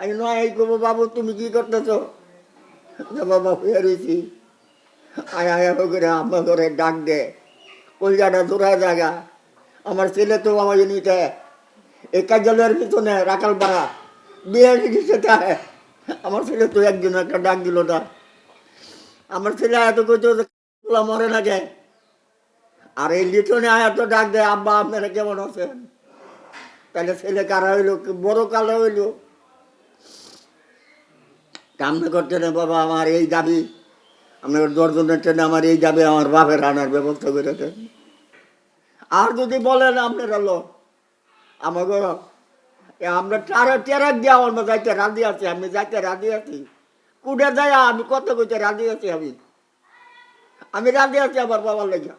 আমি নয় করব, বাবু, তুমি কি করতেছ? বাবা হয়ে রয়েছি। আয় আয় করে আমার ঘরে ডাক দে। কলজাটা দূরায় জায়গা আমার ছেলে তো আমার নিতে এই কার্যালয়ের পিছনে রাখাল পাড়া। বিয়ে তাই আমার ছেলে তো একদিন একটা ডাক দিল না। আমার ছেলে এত করছে মরে না যায়। আর এই লিটনে এত ডাক দেয় আব্বা, আপনারা কেমন আছেন? তাহলে ছেলে কারা হইল, বড় কালো হইল? কামনা করতে না, বাবা, আমার এই দাবি। আপনার দশজনের ট্রেনে আমার এই যাবে আমার বাপের আনার ব্যবস্থা করে দেন। আর যদি বলেন আপনারা লো আমাকে আমরা টারা টেরাক দিয়ে আমার যাইতে রাজি আছি, আমি যাইতে রাজি আছি। কুড়ে যায়, আমি কত কইতে রাজি আছি আমি। আমি রাজি আছি আমার বাবার লেগে।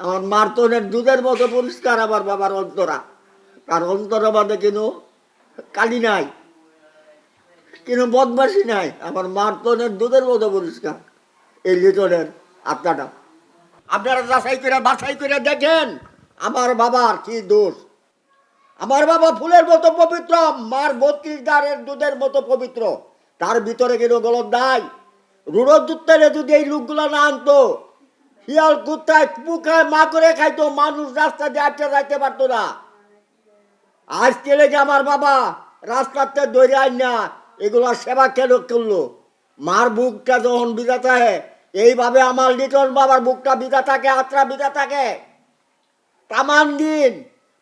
আমার মার তোনের দুধের মতো পরিষ্কার আমার বাবার অন্তরা। তার অন্তরা বাদে কিন্তু কালি নাই। কিন্তু বদমাসি নাই। আমার মার তোনের দুধের মতো পরিষ্কার। এই লিটনের আত্মাটা। আপনারা যাচাই করে, বাছাই করে দেখেন, আমার বাবার কি দোষ। আমার বাবা ফুলের মতো পবিত্র, মার বত্রিশ দারের দুধের মতো পবিত্র। তার ভিতরে কিন্তু গলত নাই। রুড়ো দুধের যদি এই লোকগুলো না আনতো, শিয়াল কুত্তায় পুকায় মা করে খাইতো, মানুষ রাস্তা দিয়ে আটকে যাইতে পারতো না। আজ কেলে যে আমার বাবা রাস্তাতে দৌড়ে আইন না এগুলো সেবা কেন করল? মার বুকটা যখন বিদা থাকে এইভাবে আমার লিটন বাবার বুকটা বিদা থাকে আত্রা বিদা থাকে তামান দিন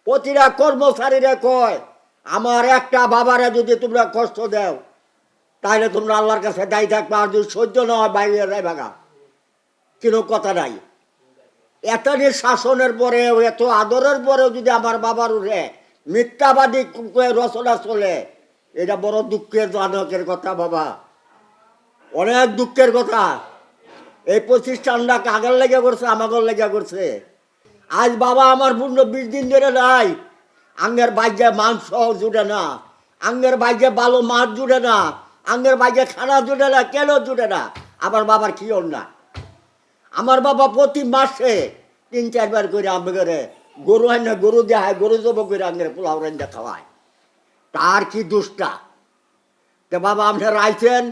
প্রতিটা কর্মচারীরে কয়, আমার একটা বাবারে যদি তোমরা কষ্ট দেও তাহলে তোমরা আল্লাহর কাছে দায়ী থাকবে, আর যদি সহ্য না হয়, বাইরে যায় ভাগা কোনো কথা নাই। এত শাসনের পরে এত আদরের পরেও যদি আমার বাবার উঠে মিথ্যাবাদী রচনা চলে এটা বড় দুঃখের জনকের কথা, বাবা। অনেক দুঃখের কথা। এই প্রতিষ্ঠানটা কাগের লেগে করছে আমাদের লেগে করছে। আজ বাবা আমার পূর্ণ বিশ দিন ধরে নাই। আঙ্গের বাইজে মাংস জুড়ে না। আঙ্গের বাইজে ভালো মাছ জুড়ে না। আঙ্গের বাইজে খানা জুড়ে না, কেন জুড়ে না? আমার বাবার কি না আমার বাবা প্রতি মাসে তিন, চারবার করে আমাদের গরু হয় না গরু দেয় গরু জব করে আঙ্গের পোলাও রান্না খাওয়ায়। তার কি দুষ্টা? তো বাবা, আপনারা আইছেন?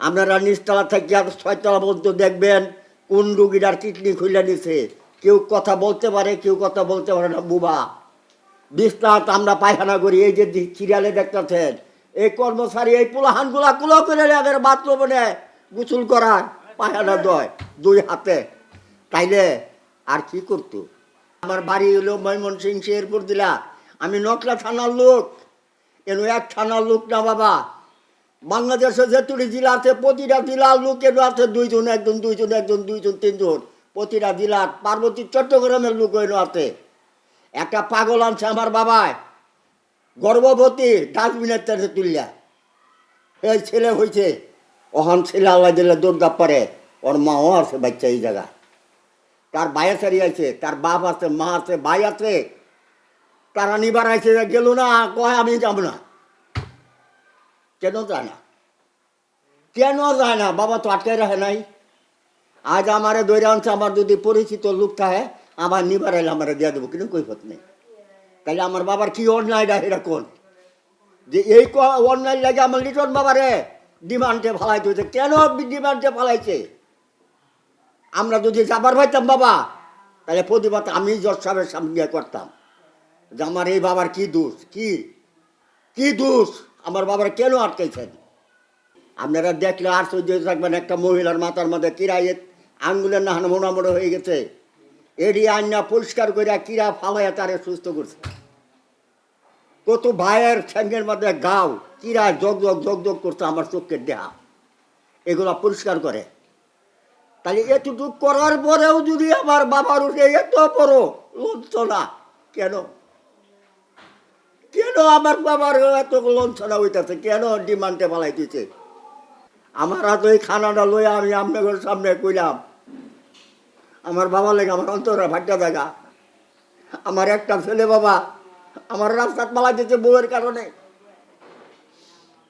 আপনারা নিচতলা থেকে আর ছয়তলা পর্যন্ত দেখবেন কোন রুগীটার কিডনি খুলে নিছে। কেউ কথা বলতে পারে, কেউ কথা বলতে পারে না, বুবা। বিস্তার আমরা পায়খানা করি, এই যে সিরিয়ালে দেখতেছেন। এই কর্মচারী, এই পোলাহানগুলা কুলো করে এদের বাথরুমে নেয় গোসল করায়, পায়খানা দয় দুই হাতে। তাইলে আর কি করতো? আমার বাড়ি হলো ময়মন ময়মনসিং শেরপুর দিলা আমি নকলা থানার লোক। এনো এক থানার লোক না বাবা? বাংলাদেশে যেতুটি জেলা আছে, প্রতিটা জেলার লোক এনো আছে? দুইজন একজন দুইজন একজন, দুইজন তিনজন। প্রতিটা জেলার পার্বতী চট্টগ্রামের লোক এনো আছে? একটা পাগল আনছে আমার বাবায়। গর্ভবতী ডাস্টবিনের তেরে তুললা। এই ছেলে হয়েছে ওখান ছেলে আল্লাহ দিলে দৌড়দা পরে ওর মাও আছে বাচ্চা এই জায়গা তার বায়াসারি আছে। তার বাপ আছে, মা আছে, ভাই আছে। তারা নিবার আছে গেল না, কয়, আমি যাব না। কেন যায় না? কেন যায় না? বাবা তো আটকে রাখে নাই। আজ আমারে দৈরা আনছে, আমার যদি পরিচিত লোক থাকে, আমার নিবার এলে আমার দিয়ে দেবো, কিন্তু কৈফত নেই। তাহলে আমার বাবার কি অন্যায়টা এরকম যে এই অন্যায় লাগে আমার লিটন বাবারে ডিমান্ডে ফালাইতে হয়েছে কেন ডিমান্ডে ফালাইছে? আমরা যদি যাবার পাইতাম বাবা তাহলে প্রতিবাদ আমি জজ সাহেবের সামনে করতাম। যে আমার এই বাবার কি দোষ? কি? কি দোষ? আমার বাবার কেন আটকাইছেন আপনারা দেখলে আশ্চর্য থাকবেন একটা মহিলার মাথার মধ্যে কিরাই আঙ্গুলের না মোড়ামোড়ো হয়ে গেছে। এডি আন্না পরিষ্কার করে কিরা ফালাইয়া তারে সুস্থ করছে। কত ভাইয়ের ঠ্যাঙ্গের মধ্যে গাও, কিরা যোগ যোগ যোগ যোগ করছে আমার চোখের দেহা। এগুলো পরিষ্কার করে। তাহলে এতটুকু করার পরেও যদি আমার বাবার উঠে এত বড় লঞ্চনা কেন? কেন আমার বাবার এত লঞ্চনা হইতেছে, কেন ডিমান্ডে পালাই দিছে? আমার হাত ওই খানাটা লইয়া আমি আপনাদের সামনে কইলাম। আমার বাবা লেগে আমার অন্তরে ভাগ্যা দেখা আমার একটা ছেলে বাবা আমার রাস্তাত পালাই দিতে বউয়ের কারণে।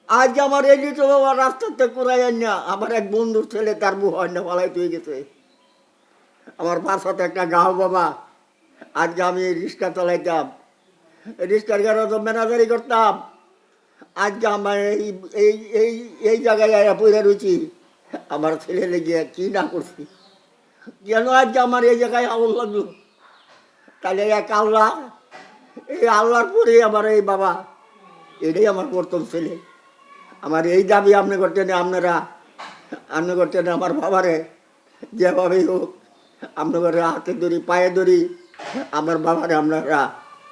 আজ আমার এই লিটু বাবা রাস্তাতে কোরাই না আমার এক বন্ধুর ছেলে তার বউ না পালাই তুই গেছে। আমার পাশাতে একটা গাও বাবা, আজকে আমি রিক্সা চালাইতাম। গাড়ি তো ম্যানেজারি করতাম। আজকে আমার এই এই এই এই জায়গায় পড়ে রয়েছি। আমার ছেলে লেগে কি না করছি? কেন আজকে আমার এই জায়গায় আগুন লাগল? তাহলে এক আল্লাহ, এই আল্লাহর পরে আমার এই বাবা, এটাই আমার প্রথম ছেলে। আমার এই দাবি আপনি করতেন, আপনারা, আপনি করতেন আমার বাবারে, যেভাবেই হোক আপনার হাতে ধরি, পায়ে ধরি, আমার বাবারে আপনারা